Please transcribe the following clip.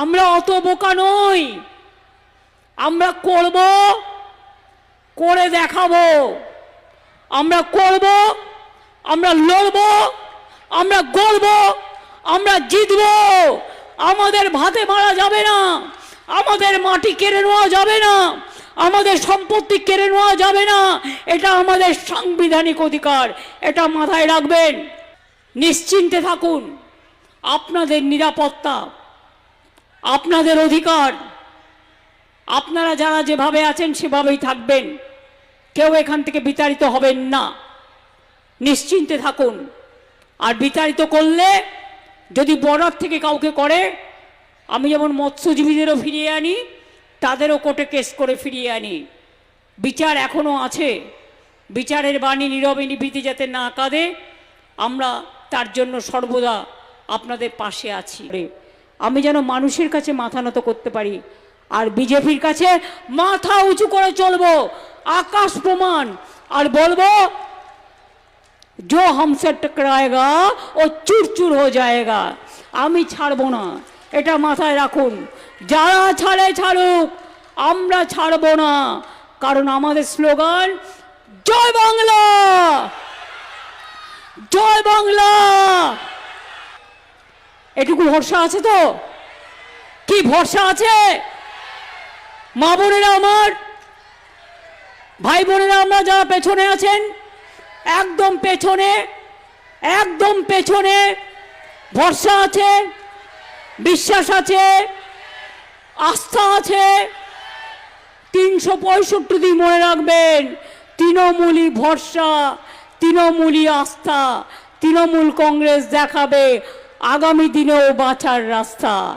আমরা অত বোকা নই। আমরা করব, করে দেখাবো। আমরা করব, আমরা লড়ব, আমরা গড়ব, আমরা জিতব। আমাদের ভাতে মারা যাবে না, আমাদের মাটি কেড়ে নেওয়া যাবে না, আমাদের সম্পত্তি কেড়ে নেওয়া যাবে না। এটা আমাদের সাংবিধানিক অধিকার, এটা মাথায় রাখবেন। নিশ্চিন্তে থাকুন, আপনাদের নিরাপত্তা আপনাদের অধিকার। আপনারা যারা যেভাবে আছেন, সেভাবেই থাকবেন। কেউ এখান থেকে বিতাড়িত হবেন না। নিশ্চিন্তে থাকুন। আর বিতাড়িত করলে, যদি বর্ডার থেকে কাউকে করে, আমি যেমন মৎস্যজীবীদেরও ফিরিয়ে আনি, তাদেরও কোর্টে কেস করে ফিরিয়ে আনি। বিচার এখনও আছে। বিচারের বাণী নীরবে নিভৃতি যাতে না কাঁদে, আমরা তার জন্য সর্বদা আপনাদের পাশে আছি। আমি যেন মানুষের কাছে মাথা নত করতে পারি আর বিজেপির কাছে মাথা উঁচু করে চলবো আকাশ প্রমাণ আর বলবো जो हमसे टकराएगा ও চুর চুর হয়ে যায়গা আমি ছাড়বো না এটা মাথায় রাখুন যারা ছাড়ে ছাড়ুক আমরা ছাড়বো না কারণ আমাদের স্লোগান জয় বাংলা জয় বাংলা এটুকু ভরসা আছে তো? কি ভরসা আছে? মা বোনেরা আমার, ভাই বোনেরা আমরা যারা পেছনে আছেন, একদম পেছনে একদম পেছনে ভরসা আছে, বিশ্বাস আছে, আস্থা আছে। তিনশো পঁয়ষট্টি দিন মনে রাখবেন, তৃণমূলই ভরসা, তৃণমূলই আস্থা, তৃণমূল কংগ্রেস দেখাবে। আগামী দিনেও বাঁচার রাস্তা।